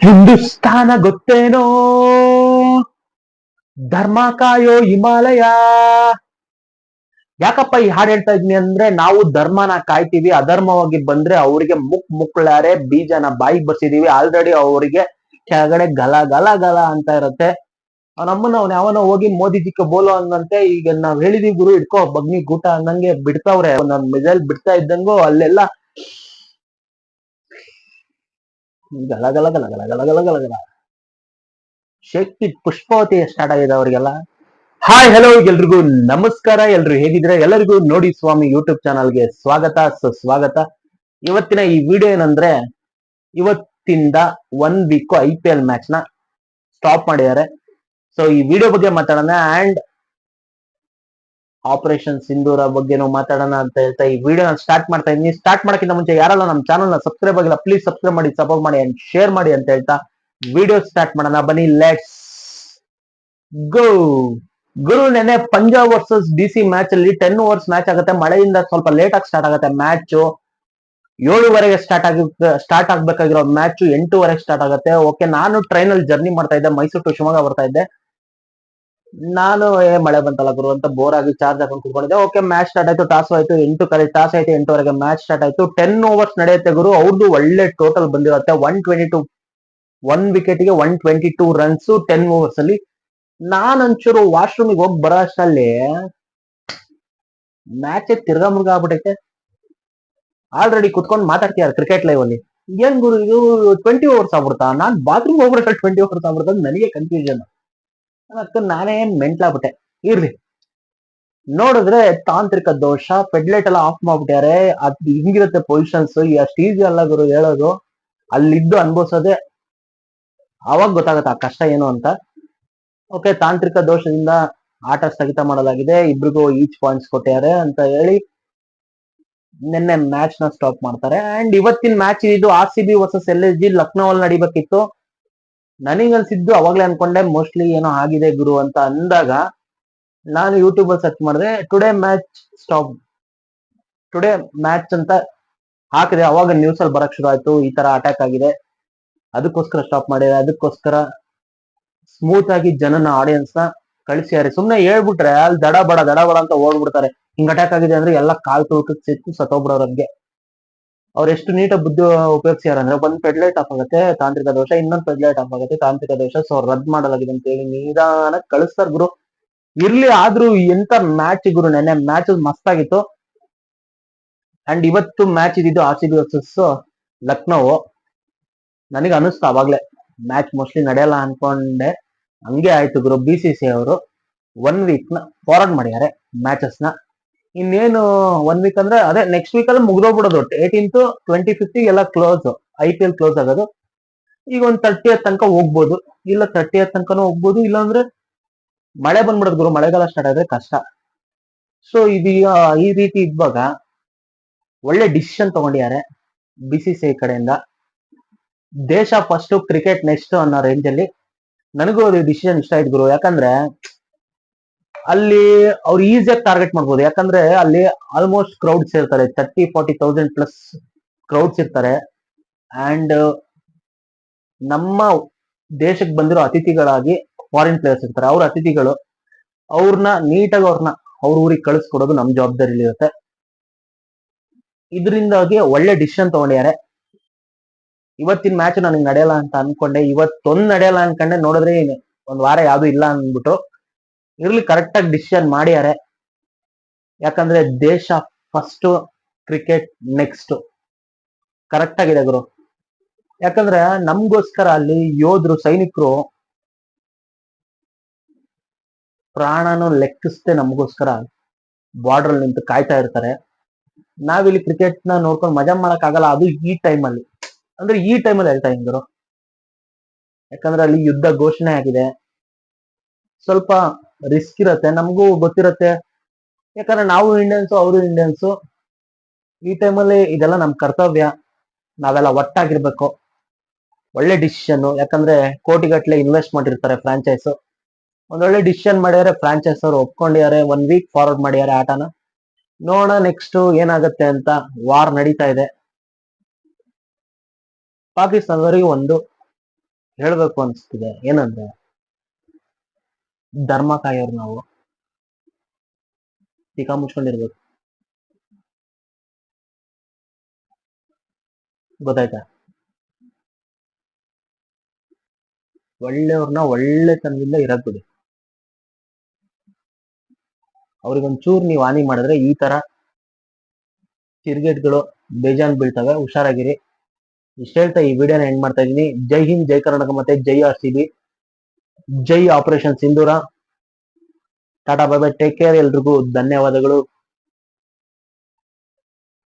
ಹಿಂದೂಸ್ತಾನ ಗೊತ್ತೇನೋ? ಧರ್ಮ ಕಾಯೋ ಹಿಮಾಲಯ. ಯಾಕಪ್ಪ ಈ ಹಾಡು ಹೇಳ್ತಾ ಇದ್ನಿ ಅಂದ್ರೆ ನಾವು ಧರ್ಮನ ಕಾಯ್ತೀವಿ, ಅಧರ್ಮವಾಗಿ ಬಂದ್ರೆ ಅವರಿಗೆ ಮುಕ್ ಮುಕ್ಳಾರೆ ಬೀಜನ ಬಾಯಿ ಬರ್ಸಿದೀವಿ ಆಲ್ರೆಡಿ ಅವರಿಗೆ ಕೆಳಗಡೆ ಗಲ ಗಲ ಗಲ ಅಂತ ಇರತ್ತೆ. ನಮ್ಮನ್ನ ಅವ್ನ ಯಾವನ ಹೋಗಿ ಮೋದಿಜಿಕ್ಕೆ ಬೋಲೋ ಅಂದಂತೆ ಈಗ ನಾವ್ ಹೇಳಿದೀವಿ ಗುರು ಇಟ್ಕೋ ಬಗ್ನಿ ಗೂಟ ಅನ್ನಂಗೆ ಬಿಡ್ತಾವ್ರೆ. ಒಂದೊಂದ್ ಮೆಜಲ್ ಬಿಡ್ತಾ ಇದ್ದಂಗು ಅಲ್ಲೆಲ್ಲ ಗಲಗಲ ಗಲಗಲ ಗಲಗಲ ಗಲಗಲ ಶಕ್ತಿ ಪುಷ್ಪಾವತಿ ಸ್ಟಾರ್ಟ್ ಆಗಿದೆ ಅವರಿಗೆಲ್ಲ. ಹಾಯ್ ಹಲೋ ಎಲ್ರಿಗೂ. ನಮಸ್ಕಾರ. ಎಲ್ರು ಹೇಗಿದ್ರೆ ಎಲ್ಲರಿಗೂ ನೋಡಿ ಸ್ವಾಮಿ ಯೂಟ್ಯೂಬ್ ಚಾನಲ್ಗೆ ಸ್ವಾಗತ. ಸುಸ್ವಾಗತ. ಇವತ್ತಿನ ಈ ವಿಡಿಯೋ ಏನಂದ್ರೆ, ಇವತ್ತಿಂದ one week I P L ಮ್ಯಾಚ್ನ stop ಮಾಡಿದ್ದಾರೆ. ಸೊ ಈ ವಿಡಿಯೋ ಬಗ್ಗೆ ಮಾತಾಡೋಣ. ಅಂಡ್ ಆಪರೇಷನ್ ಸಿಂಧೂರ ಬಗ್ಗೆನೂ ಮಾತಾಡೋಣ ಅಂತ ಹೇಳ್ತಾ ಈ ವಿಡಿಯೋ ಸ್ಟಾರ್ಟ್ ಮಾಡ್ತಾ ಇದ್ದೀನಿ. ಸ್ಟಾರ್ಟ್ ಮಾಡೋಕ್ಕಿಂತ ಮುಂಚೆ ಯಾರಲ್ಲ ನಮ್ಮ ಚಾನಲ್ನ ಸಬ್ಸ್ಕ್ರೈಬ್ ಆಗಿಲ್ಲ ಪ್ಲೀಸ್ ಸಬ್ಸ್ಕ್ರೈಬ್ ಮಾಡಿ ಸಪೋರ್ಟ್ ಮಾಡಿ ಅಂಡ್ ಶೇರ್ ಮಾಡಿ ಅಂತ ಹೇಳ್ತಾ ವಿಡಿಯೋ ಸ್ಟಾರ್ಟ್ ಮಾಡೋಣ. ಬನ್ನಿ ಲೆಟ್ಸ್ ಗೋ ಗುರು ನೆನೆ Punjab versus D C match ಅಲ್ಲಿ ಟೆನ್ ಓವರ್ಸ್ ಮ್ಯಾಚ್ ಆಗುತ್ತೆ. ಮಳೆಯಿಂದ ಸ್ವಲ್ಪ ಲೇಟ್ ಆಗಿ ಸ್ಟಾರ್ಟ್ ಆಗುತ್ತೆ ಮ್ಯಾಚ್ ಏಳುವರೆಗೆ ಸ್ಟಾರ್ಟ್ ಆಗಿ ಸ್ಟಾರ್ಟ್ ಆಗ್ಬೇಕಾಗಿರೋ ಮ್ಯಾಚ್ ಎಂಟೂವರೆಗೆ ಸ್ಟಾರ್ಟ್ ಆಗುತ್ತೆ. ಓಕೆ ನಾನು ಟ್ರೈನ್ ಅಲ್ಲಿ ಜರ್ನಿ ಮಾಡ್ತಾ ಇದ್ದೆ. ಮೈಸೂರು ಟು ಶಿವಮೊಗ್ಗ ಬರ್ತಾ ಇದ್ದೆ. ನಾನು, ಏ, ಮಳೆ ಬಂತಲ್ಲ ಗುರು ಅಂತ ಬೋರ್ ಆಗಿ ಚಾರ್ಜ್ ಹಾಕೊಂಡು ಕುತ್ಕೊಂಡಿದ್ದೆ. ಓಕೆ ಮ್ಯಾಚ್ ಸ್ಟಾರ್ಟ್ ಆಯ್ತು ಟಾಸ್ ಆಯ್ತು, ಎಂಟು ಕರೆ ಟಾಸ್ ಆಯ್ತು, ಎಂಟುವರೆಗೆ ಮ್ಯಾಚ್ ಸ್ಟಾರ್ಟ್ ಆಯ್ತು. ಟೆನ್ ಓವರ್ಸ್ ನಡೆಯುತ್ತೆ ಗುರು. ಅವ್ರದ್ದು ಒಳ್ಳೆ ಟೋಟಲ್ ಬಂದಿರುತ್ತೆ. One twenty two one ವಿಕೆಟ್ಗೆ one twenty two runs ten overs ಅಲ್ಲಿ. ನಾನ್ ಒಂಚೂರು ವಾಶ್ರೂಮಿಗೆ ಹೋಗಿ ಬರೋ ಅಷ್ಟರಲ್ಲಿ ಮ್ಯಾಚ್ ತಿರ್ಗಾ ಮುರ್ಗ ಆಗ್ಬಿಟ್ಟೈತೆ ಆಲ್ರೆಡಿ ಕುತ್ಕೊಂಡು ಮಾತಾಡ್ತಿದ್ದಾರೆ ಕ್ರಿಕೆಟ್ ಲೈವ್ ಅಲ್ಲಿ? ಏನ್ ಗುರು ಇದು ಟ್ವೆಂಟಿ ಓವರ್ಸ್ ಆಗ್ಬಿಡ್ತಾ? ನಾನ್ ಬಾತ್ರೂಮ್ ಹೋಗ್ಬಿಡ್ತಾ ಟ್ವೆಂಟಿ ಓವರ್ಸ್ ಆಗ್ಬಿಡ್ತಾ? ನನಗೆ ಕನ್ಫ್ಯೂಷನ್ ಅದಕ್ಕೆ ನಾನೇ ಮೆಂಟ್ಲಾಗ್ಬಿಟ್ಟೆ ಇರ್ಲಿ. ನೋಡಿದ್ರೆ ತಾಂತ್ರಿಕ ದೋಷ ಪೆಡ್ಲೈಟ್ ಎಲ್ಲ ಆಫ್ ಮಾಡ್ಬಿಟ್ಟಾರೆ ಅದ್ ಹಿಂಗಿರುತ್ತೆ ಪೊಸಿಷನ್ಸ್ ಅಷ್ಟು ಈಸಿ ಅಲ್ಲ ಗುರು ಹೇಳೋದು. ಅಲ್ಲಿದ್ದು ಅನ್ಭವಿಸೋದೆ ಅವಾಗ ಗೊತ್ತಾಗತ್ತೆ ಆ ಕಷ್ಟ ಏನು ಅಂತ. ಓಕೆ ತಾಂತ್ರಿಕ ದೋಷದಿಂದ ಆಟ ಸ್ಥಗಿತ ಮಾಡಲಾಗಿದೆ. ಇಬ್ರಿಗೂ ಈಚ್ ಪಾಯಿಂಟ್ಸ್ ಕೊಟ್ಟಿದ್ದಾರೆ ಅಂತ ಹೇಳಿ ನಿನ್ನೆ ಮ್ಯಾಚ್ನ ಸ್ಟಾಪ್ ಮಾಡ್ತಾರೆ. ಅಂಡ್ ಇವತ್ತಿನ ಮ್ಯಾಚ್ ಇದು R C B versus L S G Lucknow ಅಲ್ಲಿ ನಡಿಬೇಕಿತ್ತು. ನನಗನ್ಸಿದ್ದು ಅವಾಗ್ಲೇ ಅನ್ಕೊಂಡೆ ಮೋಸ್ಟ್ಲಿ ಏನೋ ಆಗಿದೆ ಗುರು ಅಂತ ಅಂದಾಗ ನಾನು ಯೂಟ್ಯೂಬ್ ಅಲ್ಲಿ ಸರ್ಚ್ ಮಾಡಿದೆ today match stop today match ಅಂತ ಹಾಕಿದೆ. ಅವಾಗ ನ್ಯೂಸ್ ಅಲ್ಲಿ ಬರಕ್ ಶುರು ಆಯ್ತು. ಈ ತರ ಅಟ್ಯಾಕ್ ಆಗಿದೆ. ಅದಕ್ಕೋಸ್ಕರ ಸ್ಟಾಪ್ ಮಾಡಿದೆ. ಅದಕ್ಕೋಸ್ಕರ ಸ್ಮೂತ್ ಆಗಿ ಜನನ ಆಡಿಯನ್ಸ್ನ ಕಳಿಸಿದ್ದಾರೆ ಸುಮ್ನೆ ಹೇಳ್ಬಿಟ್ರೆ, ಅಲ್ಲಿ ದಡ ಬಡ ದಡ ಬಡ ಅಂತ ಓಡ್ಬಿಡ್ತಾರೆ. ಹಿಂಗ್ ಅಟ್ಯಾಕ್ ಆಗಿದೆ ಅಂದ್ರೆ ಎಲ್ಲ ಕಾಲ್ ತುಳ್ಕಕ್ ಸಿಕ್ಕು ಸತ್ತೋಗ್ಬಿಡೋರ್ಗೆ ಅವ್ರು ಎಷ್ಟು ನೀಟಾಗಿ ಬುದ್ಧಿ ಉಪಯೋಗಿಸ್ಯಾರ ಅಂದ್ರೆ ಒಂದ್ ಪೆಡ್ಲೈಟ್ ಆಫ್ ಆಗುತ್ತೆ, ತಾಂತ್ರಿಕ ದೋಷ, ಇನ್ನೊಂದ್ ಪೆಡ್ಲೈಟ್ ಆಫ್ ಆಗುತ್ತೆ, ತಾಂತ್ರಿಕ ದೋಷ ಸೊ ರದ್ದು ಮಾಡಲಾಗಿದೆ ಅಂತ ಹೇಳಿ ನಿಧಾನ ಕಳಿಸ್ತಾರ ಗುರು. ಇರ್ಲಿ ಆದ್ರೂ ಎಂತ ಮ್ಯಾಚ್ ಗುರು ನೆನ್ನೆ ಮ್ಯಾಚ್ ಮಸ್ತ್ ಆಗಿತ್ತು. ಅಂಡ್ ಇವತ್ತು ಮ್ಯಾಚ್ ಇದ್ದಿದ್ದು R C B versus Lucknow. ನನಗೆ ಅನಿಸ್ತು ಅವಾಗ್ಲೇ. ಮ್ಯಾಚ್ ಮೋಸ್ಟ್ಲಿ ನಡೆಯಲ್ಲ ಅನ್ಕೊಂಡೆ. ಹಂಗೆ ಆಯ್ತು ಗುರು ಬಿ ಸಿ ಸಿ ಅವರು. ಒನ್ ವೀಕ್ನ ಫಾರ್ವರ್ಡ್ ಮಾಡಿದ್ದಾರೆ ಮ್ಯಾಚಸ್ನ. ಇನ್ನೇನು ಒನ್ ವೀಕ್ ಅಂದ್ರೆ ಅದೇ ನೆಕ್ಸ್ಟ್ ವೀಕ್ ಅಲ್ಲಿ ಮುಗ್ದೋಗ್ಬಿಡೋದು. ಏಯ್ಟೀನ್ತ್ ಟ್ವೆಂಟಿ ಫಿಫ್ತ್ ಎಲ್ಲ close I P L close ಆಗೋದು. ಈಗ ಒಂದ್ ತರ್ಟಿ ತನಕ ಹೋಗ್ಬೋದು. ಇಲ್ಲ ತರ್ಟಿ ತನಕನೂ ಹೋಗ್ಬೋದು. ಇಲ್ಲಾಂದ್ರೆ ಮಳೆ ಬಂದ್ಬಿಡೋದು ಗುರು. ಮಳೆಗಾಲ ಸ್ಟಾರ್ಟ್ ಆದ್ರೆ ಕಷ್ಟ. ಸೊ ಇದು ಈ ರೀತಿ ಇದ್ವಾಗ ಒಳ್ಳೆ ಡಿಸಿಷನ್ ತಗೊಂಡಿದ್ದಾರೆ ಬಿ ಸಿ ಸಿ ಐ ಕಡೆಯಿಂದ. ದೇಶ ಫಸ್ಟ್ ಕ್ರಿಕೆಟ್ ನೆಕ್ಸ್ಟ್ ಅನ್ನೋ ರೇಂಜ್ ಅಲ್ಲಿ ನನಗೂ ಅದು ಡಿಸಿಷನ್ ಇಷ್ಟ ಆಯ್ತು ಗುರು. ಯಾಕಂದ್ರೆ ಅಲ್ಲಿ ಅವ್ರು ಈಸಿಯಾಗಿ ಟಾರ್ಗೆಟ್ ಮಾಡ್ಬೋದು. ಯಾಕಂದ್ರೆ ಅಲ್ಲಿ ಆಲ್ಮೋಸ್ಟ್ ಕ್ರೌಡ್ಸ್ ಇರ್ತಾರೆ. Thirty forty thousand plus crowds ಇರ್ತಾರೆ. ಅಂಡ್ ನಮ್ಮ ದೇಶಕ್ಕೆ ಬಂದಿರೋ ಅತಿಥಿಗಳಾಗಿ ಫಾರಿನ್ ಪ್ಲೇಯರ್ಸ್ ಇರ್ತಾರೆ. ಅವ್ರ ಅತಿಥಿಗಳು ಅವ್ರನ್ನ ನೀಟಾಗಿ ಅವ್ರನ್ನ ಅವ್ರ ಊರಿಗೆ ಕಳಿಸ್ಕೊಡೋದು ನಮ್ಮ ಜವಾಬ್ದಾರಿಲಿ ಇರುತ್ತೆ. ಇದರಿಂದಾಗಿ ಒಳ್ಳೆ ಡಿಸಿಷನ್ ತಗೊಂಡಿದ್ದಾರೆ ಇವತ್ತಿನ ಮ್ಯಾಚ್ ನನಗೆ ನಡೆಯಲ್ಲ ಅಂತ ಅನ್ಕೊಂಡೆ. ಇವತ್ತೊಂದು ನಡೆಯಲ್ಲ ಅನ್ಕೊಂಡೆ. ನೋಡಿದ್ರೆ ಒಂದು ವಾರ ಯಾವುದು ಇಲ್ಲ ಅಂದ್ಬಿಟ್ಟು ಇರ್ಲಿ ಕರೆಕ್ಟ್ ಆಗಿ ಡಿಸಿಷನ್ ಮಾಡ್ಯಾರೆ. ಯಾಕಂದ್ರೆ ದೇಶ ಫಸ್ಟ್ ಕ್ರಿಕೆಟ್ ನೆಕ್ಸ್ಟ್ ಕರೆಕ್ಟ್ ಆಗಿದೆ ಗುರು. ಯಾಕಂದ್ರೆ ನಮ್ಗೋಸ್ಕರ ಅಲ್ಲಿ ಯೋಧರು, ಸೈನಿಕರು ಪ್ರಾಣನು ಲೆಕ್ಕಿಸ್ದೆ ನಮಗೋಸ್ಕರ ಬಾರ್ಡರ್ ನಿಂತು ಕಾಯ್ತಾ ಇರ್ತಾರೆ. ನಾವಿಲ್ಲಿ ಕ್ರಿಕೆಟ್ನ ನೋಡ್ಕೊಂಡು ಮಜಾ ಮಾಡಕ್ ಆಗಲ್ಲ ಅದು ಈ ಟೈಮ್ ಅಲ್ಲಿ. ಅಂದ್ರೆ ಈ ಟೈಮಲ್ಲಿ ಹೇಳ್ತಾ ಇದ್ರು ಯಾಕಂದ್ರೆ ಅಲ್ಲಿ ಯುದ್ಧ ಘೋಷಣೆ ಆಗಿದೆ. ಸ್ವಲ್ಪ ರಿಸ್ಕ್ ಇರುತ್ತೆ, ನಮಗೂ ಗೊತ್ತಿರತ್ತೆ. ಯಾಕಂದ್ರೆ ನಾವು ಇಂಡಿಯನ್ಸು ಅವರು ಇಂಡಿಯನ್ಸು ಈ ಟೈಮಲ್ಲಿ ಇದೆಲ್ಲ ನಮ್ಮ ಕರ್ತವ್ಯ. ನಾವೆಲ್ಲ ಒಟ್ಟಾಗಿರ್ಬೇಕು. ಒಳ್ಳೆ ಡಿಸಿಷನ್ ಯಾಕಂದ್ರೆ ಕೋಟಿಗಟ್ಟಲೆ ಇನ್ವೆಸ್ಟ್ ಮಾಡಿರ್ತಾರೆ ಫ್ರಾಂಚೈಸ್ ಒಂದೊಳ್ಳೆ ಡಿಸಿಷನ್ ಮಾಡ್ಯಾರೆ ಫ್ರಾಂಚೈಸ್ ಅವರು ಒಪ್ಕೊಂಡಿದ್ದಾರೆ ಒನ್ ವೀಕ್ ಫಾರ್ವರ್ಡ್ ಮಾಡ್ಯಾರೆ ಆಟನ. ನೋಡೋಣ ನೆಕ್ಸ್ಟ್ ಏನಾಗುತ್ತೆ ಅಂತ ವಾರ್ ನಡೀತಾ ಇದೆ. ಪಾಕಿಸ್ತಾನದವರಿಗೆ ಒಂದು ಹೇಳಬೇಕು ಅನಿಸ್ತಿದೆ. ಏನಂದ್ರೆ ಧರ್ಮ ಕಾಯೋರು ನಾವು. ಟೀಕಾ ಮುಚ್ಕೊಂಡಿರ್ಬೇಕು. ಗೊತ್ತಾಯ್ತಾ? ಒಳ್ಳೆಯವ್ರನ್ನ ಒಳ್ಳೆತನದಿಂದ ಇರಕ್ ಬಿಡಿ. ಅವ್ರಿಗೊಂಚೂರು ನೀವು ಹಾನಿ ಮಾಡಿದ್ರೆ ಈ ತರ ತಿರ್ಗೇಟ್ಗಳು ಬೇಜಾನ್ ಬೀಳ್ತವೆ. ಹುಷಾರಾಗಿರಿ. ಇಷ್ಟ ಹೇಳ್ತಾ ಈ ವಿಡಿಯೋನ ಎಂಡ್ ಮಾಡ್ತಾ ಇದೀನಿ ಜೈ ಹಿಂದ್, ಜೈ ಕರ್ನಾಟಕ ಮತ್ತೆ ಜೈ ಆರ್ ಸಿ ಬಿ. ಜೈ ಆಪರೇಷನ್ ಸಿಂಧೂರ ಟಾಟಾ ಬಾಬಾ ಟೇಕ್ ಕೇರ್ ಎಲ್ರಿಗೂ. ಧನ್ಯವಾದಗಳು.